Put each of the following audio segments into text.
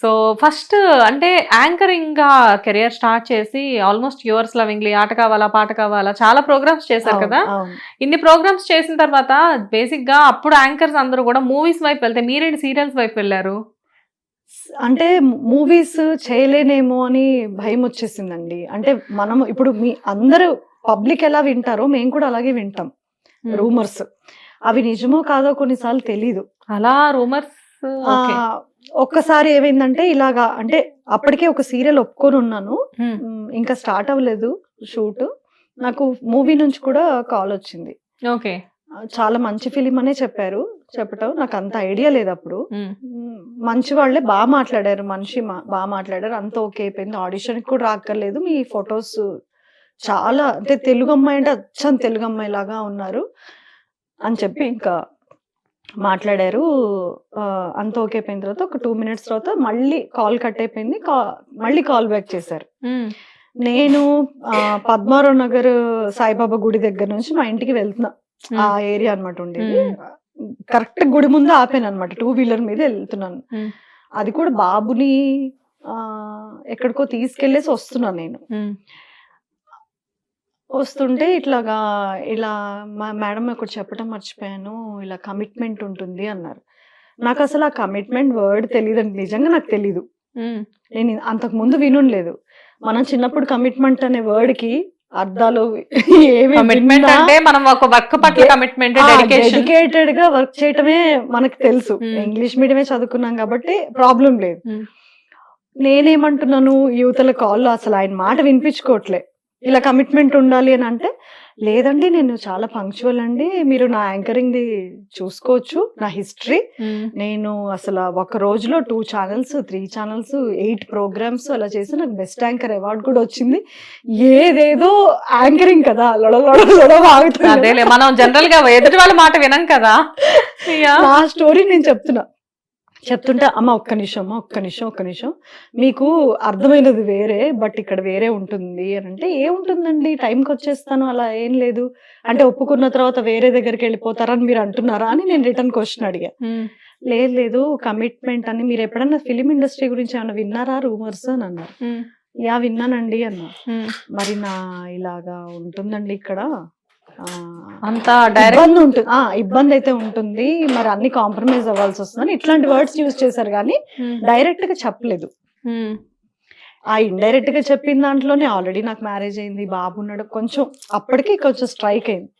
So first అంటే యాంకరింగ్గా career start చేసి ఆల్మోస్ట్ యువర్స్ లవింగ్లీ ఆట కావాలా పాట కావాలా చాలా ప్రోగ్రామ్స్ చేశారు కదా. ఇన్ని ప్రోగ్రామ్స్ చేసిన తర్వాత బేసిక్గా అప్పుడు యాంకర్స్ అందరూ కూడా మూవీస్ వైపు వెళ్తే మీరేంటి సీరియల్స్ వైపు వెళ్ళారు? అంటే మూవీస్ చేయలేనేమో అని భయం వచ్చేసిందండి. అంటే మనం ఇప్పుడు మీ అందరూ పబ్లిక్ ఎలా వింటారో మేము కూడా అలాగే వింటాం. రూమర్స్. అవి నిజమో కాదో కొన్నిసార్లు తెలీదు. అలా రూమర్స్ ఒక్కసారి ఏమైందంటే ఇలాగా అంటే అప్పటికే ఒక సీరియల్ ఒప్పుకొని ఉన్నాను. ఇంకా స్టార్ట్ అవ్వలేదు షూట్. నాకు మూవీ నుంచి కూడా కాల్ వచ్చింది. ఓకే. చాలా మంచి ఫిలిం అనే చెప్పారు. చెప్పటం నాకు అంత ఐడియా లేదు అప్పుడు. మంచి వాళ్ళే బాగా మాట్లాడారు మనిషి బాగా మాట్లాడారు. అంత ఓకే అయిపోయింది. ఆడిషన్ కూడా రాక్కర్లేదు. మీ ఫొటోస్ చాలా అంటే తెలుగు అమ్మాయి అంటే అచ్చం తెలుగు అమ్మాయి లాగా ఉన్నారు. అని చెప్పి ఇంకా మాట్లాడారు. అంత ఓకే అయిపోయిన తర్వాత ఒక టూ మినిట్స్ తర్వాత మళ్ళీ కాల్ కట్ అయిపోయింది. మళ్ళీ కాల్ బ్యాక్ చేశారు. నేను పద్మారావు నగర్ సాయిబాబా గుడి దగ్గర నుంచి మా ఇంటికి వెళ్తున్నా. ఆ ఏరియా అన్నమాట ఉండేది. కరెక్ట్ గుడి ముందు ఆపాను అనమాట టూ వీలర్ మీద వెళ్తున్నాను. అది కూడా బాబుని ఆ ఎక్కడికో తీసుకెళ్ళేసి వస్తున్నాను నేను. వస్తుంటే ఇట్లాగా ఇలా మా మేడం ఒకటి చెప్పడం మర్చిపోయాను ఇలా కమిట్మెంట్ ఉంటుంది అన్నారు. నాకు అసలు ఆ కమిట్మెంట్ వర్డ్ తెలియదండి నిజంగా నాకు తెలీదు. నేను అంతకు ముందు వినుండలేదు. మనం చిన్నప్పుడు కమిట్మెంట్ అనే వర్డ్కి అర్థాలు ఏమి కమిట్మెంట్ అంటే మనం ఒక వర్క్ పట్ల కమిట్మెంట్ డెడికేటెడ్గా వర్క్ చేయటమే మనకు తెలుసు. ఇంగ్లీష్ మీడియమే చదువుకున్నాం కాబట్టి ప్రాబ్లం లేదు. నేనేమంటున్నాను యువతల కాల్లో అసలు ఆయన మాట వినిపించుకోవట్లే. ఇలా కమిట్మెంట్ ఉండాలి అని అంటే లేదండి నేను చాలా పంక్చువల్ అండి. మీరు నా యాంకరింగ్ ది చూసుకోవచ్చు నా హిస్టరీ నేను అసలు ఒక రోజులో two channels three channels eight programmes అలా చేసి నాకు బెస్ట్ యాంకర్ అవార్డు కూడా వచ్చింది. ఏదేదో యాంకరింగ్ కదా మనం జనరల్గా ఎదుటి వాళ్ళ మాట వినం కదా. నా స్టోరీ నేను చెప్తున్నా. చెప్తుంటే అమ్మ ఒక్క నిమిషం అమ్మ ఒక్క నిమిషం ఒక్క నిమిషం. మీకు అర్థమైనది వేరే బట్ ఇక్కడ వేరే ఉంటుంది. అని అంటే ఏముంటుందండి? టైంకి వచ్చేస్తాను అలా ఏం లేదు. అంటే ఒప్పుకున్న తర్వాత వేరే దగ్గరికి వెళ్ళిపోతారని మీరు అంటున్నారా? అని నేను రిటర్న్ క్వశ్చన్ అడిగా. లేదు లేదు కమిట్మెంట్ అని మీరు ఎప్పుడన్నా ఫిలిం ఇండస్ట్రీ గురించి ఏమైనా విన్నారా? రూమర్స్? అని అన్నారు. యా విన్నానండి అన్నా. మరి నా ఇలాగా ఉంటుందండి ఇక్కడ. అంత డైరెక్ట్ ఇబ్బంది ఉంటుంది ఆ, ఇబ్బంది అయితే ఉంటుంది. మరి అన్ని కాంప్రమైజ్ అవ్వాల్సి వస్తుందని ఇట్లాంటి వర్డ్స్ యూజ్ చేశారు కానీ డైరెక్ట్గా చెప్పలేదు. ఆ ఇండైరెక్ట్గా చెప్పిన దాంట్లోనే ఆల్రెడీ నాకు మ్యారేజ్ అయింది బాబు ఉన్నాడు కొంచెం అప్పటికి కొంచెం స్ట్రైక్ అయింది.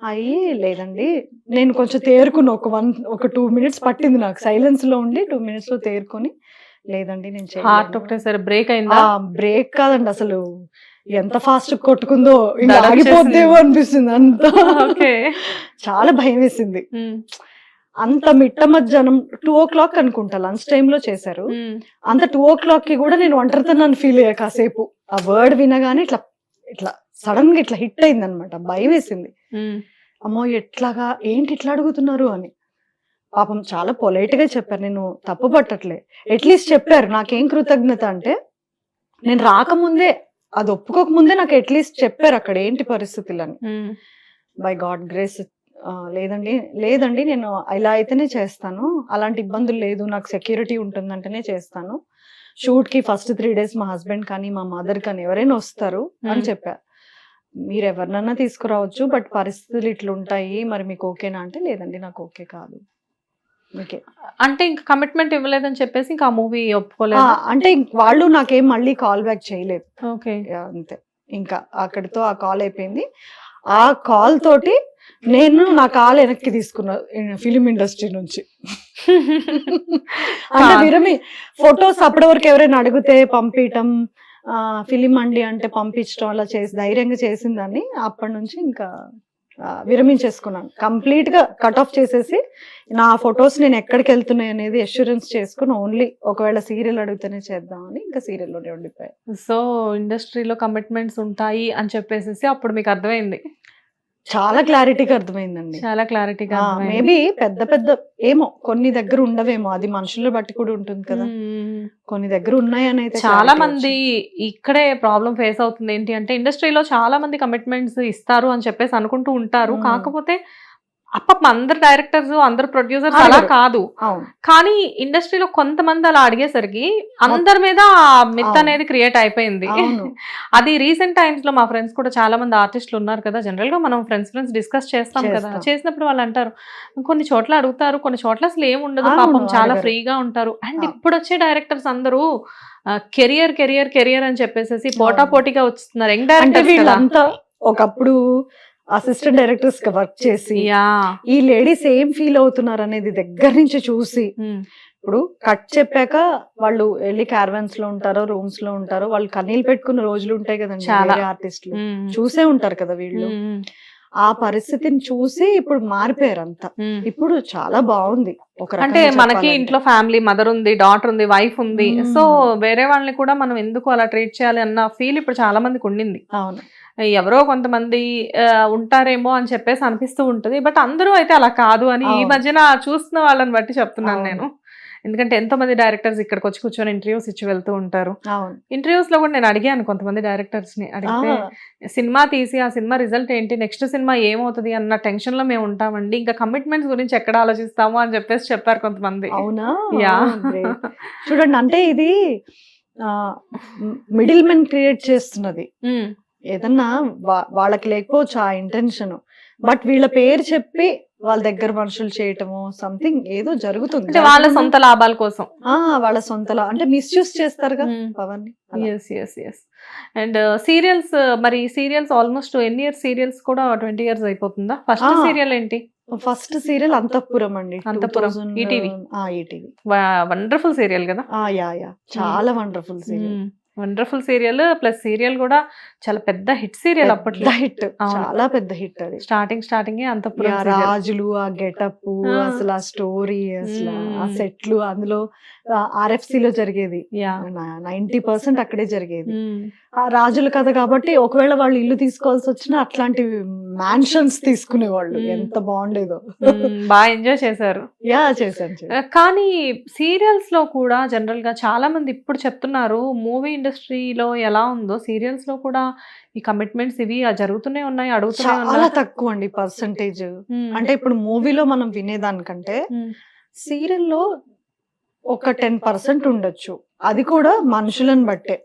అయ్యి లేదండి నేను కొంచెం తేరుకున్నా ఒక వన్ ఒక టూ మినిట్స్ పట్టింది నాకు. సైలెన్స్లో ఉండి టూ మినిట్స్లో తేరుకొని లేదండి నేను హార్ట్. ఒకటేసారి బ్రేక్ అయిందా? బ్రేక్ కాదండి అసలు. ఎంత ఫాస్ట్ కొట్టుకుందో ఇంకా ఆగిపోద్దేమో అనిపిస్తుంది అంత. చాలా భయం వేసింది. అంత మిట్ట మధ్యాహ్నం టూ ఓ క్లాక్ అనుకుంటా లంచ్ టైమ్లో చేశారు. అంత టూ ఓ క్లాక్కి కూడా నేను ఒంటరితనాన్ని ఫీల్ అయ్యా కాసేపు. ఆ వర్డ్ వినగానే ఇట్లా ఇట్లా సడన్గా ఇట్లా హిట్ అయింది అనమాట భయం వేసింది. అమ్మో ఎట్లాగా ఏంటి ఇట్లా అడుగుతున్నారు అని. పాపం చాలా పొలైట్గా చెప్పారు. నేను తప్పు పట్టట్లే. అట్లీస్ట్ చెప్పారు. నాకేం కృతజ్ఞత అంటే నేను రాకముందే అది ఒప్పుకోక ముందే నాకు అట్లీస్ట్ చెప్పారు అక్కడ ఏంటి పరిస్థితులని. బై గాడ్ గ్రేస్ లేదండి లేదండి నేను ఇలా అయితేనే చేస్తాను. అలాంటి ఇబ్బందులు లేదు. నాకు సెక్యూరిటీ ఉంటుందంటేనే చేస్తాను. షూట్కి ఫస్ట్ త్రీ డేస్ మా హస్బెండ్ కానీ మా మదర్ కానీ ఎవరైనా వస్తారు అని Hmm. చెప్పా. మీరు ఎవరినన్నా తీసుకురావచ్చు బట్ పరిస్థితులు ఇట్లా ఉంటాయి మరి మీకు ఓకేనా అంటే లేదండి నాకు ఓకే కాదు. అంటే ఇంకా కమిట్మెంట్ ఇవ్వలేదని చెప్పేసి ఇంకా ఆ మూవీ ఒప్పుకోలేదు? అంటే వాళ్ళు నాకేం మళ్ళీ కాల్ బ్యాక్ చేయలేదు. ఓకే. అంతే. ఇంకా అక్కడితో ఆ కాల్ అయిపోయింది. ఆ కాల్ తోటి నేను నా కాల్ వెనక్కి తీసుకున్నా ఫిలిం ఇండస్ట్రీ నుంచి. అంటే విరమి ఫొటోస్ అప్పటి వరకు ఎవరైనా అడిగితే పంపించటం ఫిలిం అండి అంటే పంపించడం అలా చేసి ధైర్యంగా చేసిందని అప్పటి నుంచి ఇంకా విరమించేసుకున్నాను. కంప్లీట్గా కట్ ఆఫ్ చేసేసి నా ఫొటోస్ నేను ఎక్కడికి వెళ్తున్నాయి అనేది అష్యూరెన్స్ చేసుకుని ఓన్లీ ఒకవేళ సీరియల్ అడిగితేనే చేద్దామని ఇంకా సీరియల్లోనే ఉండిపోయాయి సో ఇండస్ట్రీలో కమిట్మెంట్స్ ఉంటాయి అని చెప్పేసి అప్పుడు మీకు అర్థమైంది. చాలా క్లారిటీగా అర్థమైందండి. చాలా క్లారిటీగా మేబీ పెద్ద పెద్ద ఏమో కొన్ని దగ్గర ఉండవేమో అది మనుషుల బట్టి కూడా ఉంటుంది కదా. కొన్ని దగ్గర ఉన్నాయని అయితే చాలా మంది ఇక్కడే ప్రాబ్లం ఫేస్ అవుతుంది ఏంటి అంటే ఇండస్ట్రీలో చాలా మంది కమిట్మెంట్స్ ఇస్తారు అని చెప్పేసి అనుకుంటూ ఉంటారు. కాకపోతే అప్ప అందరు డైరెక్టర్స్ అందరు ప్రొడ్యూసర్స్ అలా. కాదు కానీ ఇండస్ట్రీలో కొంతమంది అలా అడిగేసరికి అందరి మీద మిత్. అనేది క్రియేట్ అయిపోయింది అది రీసెంట్ టైమ్స్లో మా ఫ్రెండ్స్ కూడా చాలా మంది ఆర్టిస్టులు ఉన్నారు కదా జనరల్గా మనం ఫ్రెండ్స్ ఫ్రెండ్స్ డిస్కస్ చేస్తాం కదా. చేసినప్పుడు వాళ్ళు అంటారు కొన్ని చోట్ల అడుగుతారు కొన్ని చోట్ల అసలు ఏం ఉండదు అవును, పాపం చాలా. ఫ్రీగా ఉంటారు అండ్. ఇప్పుడు వచ్చే డైరెక్టర్స్ అందరూ కెరియర్ కెరియర్ కెరియర్ అని చెప్పేసి పోటా. పోటీగా వస్తున్నారు యంగ్ వీళ్ళంతా ఒకప్పుడు అసిస్టెంట్ డైరెక్టర్స్గా వర్క్ చేసి ఈ లేడీస్ ఏం ఫీల్ అవుతున్నారు అనేది దగ్గర నుంచి చూసి ఇప్పుడు కట్ చెప్పాక వాళ్ళు వెళ్ళి క్యారవన్స్లో ఉంటారో రూమ్స్లో ఉంటారో వాళ్ళు కన్నీళ్ళు పెట్టుకున్న రోజులు ఉంటాయి కదండి చాలా. ఆర్టిస్టులు చూసే ఉంటారు కదా వీళ్ళు. ఆ పరిస్థితిని చూసి ఇప్పుడు మారిపోయారు అంతా. ఇప్పుడు చాలా బాగుంది. ఒక అంటే మనకి. ఇంట్లో ఫ్యామిలీ మదర్ ఉంది డాటర్ ఉంది వైఫ్ ఉంది. సో వేరే వాళ్ళని కూడా మనం ఎందుకు అలా ట్రీట్ చేయాలి అన్న ఫీల్ ఇప్పుడు చాలా మందికి ఉండింది. అవును. ఎవరో కొంతమంది ఉంటారేమో అని చెప్పేసి అనిపిస్తూ ఉంటది. బట్ అందరూ అయితే అలా కాదు అని ఈ. మధ్యన చూస్తున్న వాళ్ళని బట్టి చెప్తున్నాను. నేను. ఎందుకంటే ఎంతో మంది డైరెక్టర్స్ ఇక్కడికి వచ్చి కూర్చొని ఇంటర్వ్యూస్ ఇచ్చి వెళ్తూ ఉంటారు. ఇంటర్వ్యూస్లో కూడా నేను అడిగాను కొంతమంది డైరెక్టర్స్ని అడిగితే సినిమా తీసి ఆ సినిమా రిజల్ట్ ఏంటి నెక్స్ట్ సినిమా ఏమవుతుంది అన్న టెన్షన్లో మేము ఉంటామండి. ఇంకా కమిట్మెంట్స్ గురించి ఎక్కడ ఆలోచిస్తాము అని చెప్పేసి చెప్పారు కొంతమంది. అవునా? యా. చూడండి అంటే ఇది మిడిల్ మెన్ క్రియేట్ చేస్తున్నది. ఏదన్నా వాళ్ళకి లేకపోవచ్చు ఆ ఇంటెన్షన్ బట్ వీళ్ళ పేరు చెప్పి వాళ్ళ దగ్గర మనుషులు చేయటము సంథింగ్ ఏదో జరుగుతుంది. వాళ్ళ సొంత లాభాల కోసం. వాళ్ళ సొంతలా అంటే మిస్యూజ్ చేస్తారుగా పవన్ని అలా. Yes yes yes and serials మరి సీరియల్స్ ఆల్మోస్ట్ ఎన్ని ఇయర్స్ సీరియల్స్ కూడా ట్వంటీ ఇయర్స్ అయిపోతుందా? ఫస్ట్. సీరియల్ ఏంటి? ఫస్ట్ సీరియల్ అంతఃపురం అండి. అంతఃపురం, 2000, ETV. ఆ ఈటీవీ వండర్ఫుల్ సీరియల్ కదా? Yeah yeah. చాలా wonderful serial wonderful serial plus serial కూడా చాలా పెద్ద హిట్ సీరియల్ అప్పట్లో. హిట్. చాలా పెద్ద హిట్ అది. స్టార్టింగ్ స్టార్టింగ్ అంతపురం రాజులు ఆ గెటప్. అసలు ఆ స్టోరీ అసలు ఆ. సెట్లు అందులో ఆర్ఎఫ్సి లో జరిగేది. నైన్టీ పర్సెంట్ అక్కడే జరిగేది. ఆ రాజుల కథ కాబట్టి ఒకవేళ వాళ్ళు ఇల్లు తీసుకోవాల్సి వచ్చినా అట్లాంటి మ్యాన్షన్స్ తీసుకునేవాళ్ళు. ఎంత బాగుండేదో. బాగా ఎంజాయ్ చేశారు. యా చేశాను కానీ సీరియల్స్లో కూడా జనరల్గా చాలా మంది ఇప్పుడు చెప్తున్నారు మూవీ ఇండస్ట్రీలో ఎలా ఉందో సీరియల్స్లో కూడా ఈ కమిట్మెంట్స్ ఇవి జరుగుతూనే ఉన్నాయి అడుగుతూనే చాలా తక్కువ అండి పర్సంటేజ్. అంటే ఇప్పుడు మూవీలో మనం వినేదానికంటే మ్మ్. సీరియల్లో ఒక టెన్ పర్సెంట్ ఉండొచ్చు. అది కూడా మనుషులను బట్టే.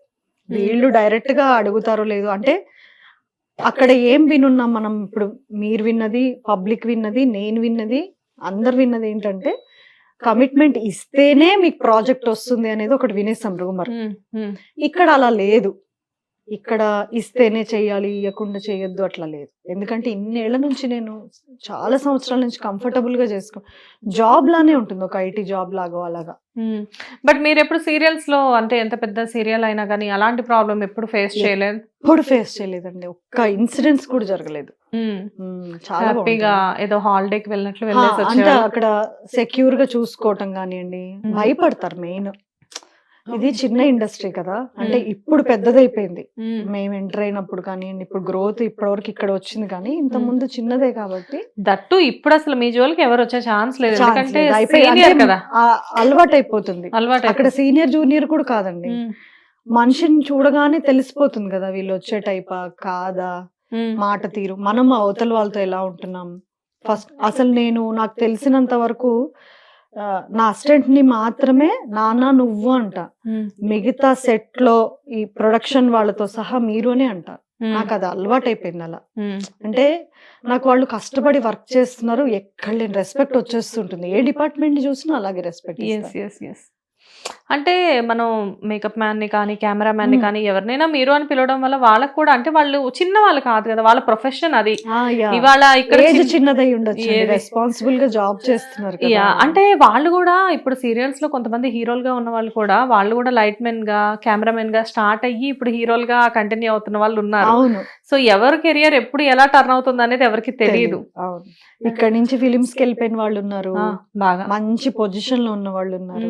వీళ్ళు డైరెక్ట్గా అడుగుతారో లేదో అంటే అక్కడ ఏం వినున్నాం మనం ఇప్పుడు మీరు విన్నది పబ్లిక్ విన్నది నేను విన్నది అందరు విన్నది ఏంటంటే కమిట్మెంట్ ఇస్తేనే మీకు ప్రాజెక్ట్ వస్తుంది అనేది ఒకటి వినేసాం రూమర్. ఇక్కడ అలా లేదు ఇక్కడ ఇస్తేనే చేయాలి ఇవ్వకుండా చేయొద్దు అట్లా లేదు ఎందుకంటే ఇన్నేళ్ళ నుంచి నేను చాలా సంవత్సరాల నుంచి కంఫర్టబుల్గా చేసుకో జాబ్ లానే ఉంటుంది ఒక ఐటీ జాబ్ లాగా అలాగా. బట్ మీరు ఎప్పుడు సీరియల్స్లో అంటే ఎంత పెద్ద సీరియల్ అయినా కానీ అలాంటి ప్రాబ్లం ఎప్పుడు ఫేస్ లేదు. చేయలేదు ఎప్పుడు ఫేస్ చేయలేదండి ఒక్క ఇన్సిడెంట్స్ కూడా జరగలేదు చాలా హ్యాపీగా. ఏదో హాలిడేకి వెళ్ళినట్లు వెళ్ళేసి అంటే. అక్కడ సెక్యూర్గా చూసుకోవటం కానివ్వండి. భయపడతారు మెయిన్ ఇది చిన్న ఇండస్ట్రీ కదా. అంటే. ఇప్పుడు పెద్దదైపోయింది. మ్మ్. మేము ఎంటర్ అయినప్పుడు కానివ్వండి ఇప్పుడు గ్రోత్ ఇప్పటివరకు ఇక్కడ వచ్చింది కానీ ఇంత. ముందు చిన్నదే కాబట్టి దట్టు ఇప్పుడు అసలు మీ జోలికి ఎవరు వచ్చే ఛాన్స్ లేదు. ఎందుకంటే సీనియర్ కదా. అలవాటు అయిపోతుంది అలవాటు అక్కడ సీనియర్ జూనియర్ కూడా కాదండి. మనిషిని చూడగానే తెలిసిపోతుంది కదా వీళ్ళు వచ్చే టైపా కాదా. మాట తీరు. మనం అవతల వాళ్ళతో ఎలా ఉంటున్నాం? ఫస్ట్ అసలు నేను నాకు తెలిసినంత వరకు నా అసిస్టెంట్ని మాత్రమే నాన్న నువ్వు అంట. మిగతా సెట్లో ఈ ప్రొడక్షన్ వాళ్ళతో సహా మీరు అని అంట మ్మ్. నాకు అది అలవాటు అయిపోయింది అలా. అంటే నాకు వాళ్ళు కష్టపడి వర్క్ చేస్తున్నారు ఎక్కడ లేని రెస్పెక్ట్ వచ్చేస్తుంటుంది ఏ డిపార్ట్మెంట్ చూసినా అలాగే రెస్పెక్ట్ అంటే మనం మేకప్ మ్యాన్ని కానీ కెమెరా మ్యాన్ని Hmm. కానీ ఎవరినైనా మీరు అని పిలవడం వల్ల వాళ్ళకు కూడా అంటే వాళ్ళు చిన్న వాళ్ళు కాదు కదా వాళ్ళ ప్రొఫెషన్ అది. ఇవాళ ఇక్కడ ఏజ్ చిన్నదై ఉండొచ్చు? రెస్పాన్సిబుల్గా జాబ్ చేస్తున్నారు. యా అంటే వాళ్ళు కూడా ఇప్పుడు సీరియల్స్లో కొంతమంది హీరోలుగా ఉన్న వాళ్ళు కూడా వాళ్ళు కూడా లైట్ మెన్గా కెమెరామెన్గా స్టార్ట్ అయ్యి ఇప్పుడు హీరోలుగా కంటిన్యూ అవుతున్న వాళ్ళు ఉన్నారు. సో ఎవరి కెరియర్ ఎప్పుడు ఎలా టర్న్ అవుతుంది అనేది ఎవరికి తెలియదు ఇక్కడ నుంచి ఫిలిమ్స్కి వెళ్ళిపోయిన వాళ్ళు ఉన్నారు. బాగా. మంచి పొజిషన్లో ఉన్న వాళ్ళు ఉన్నారు.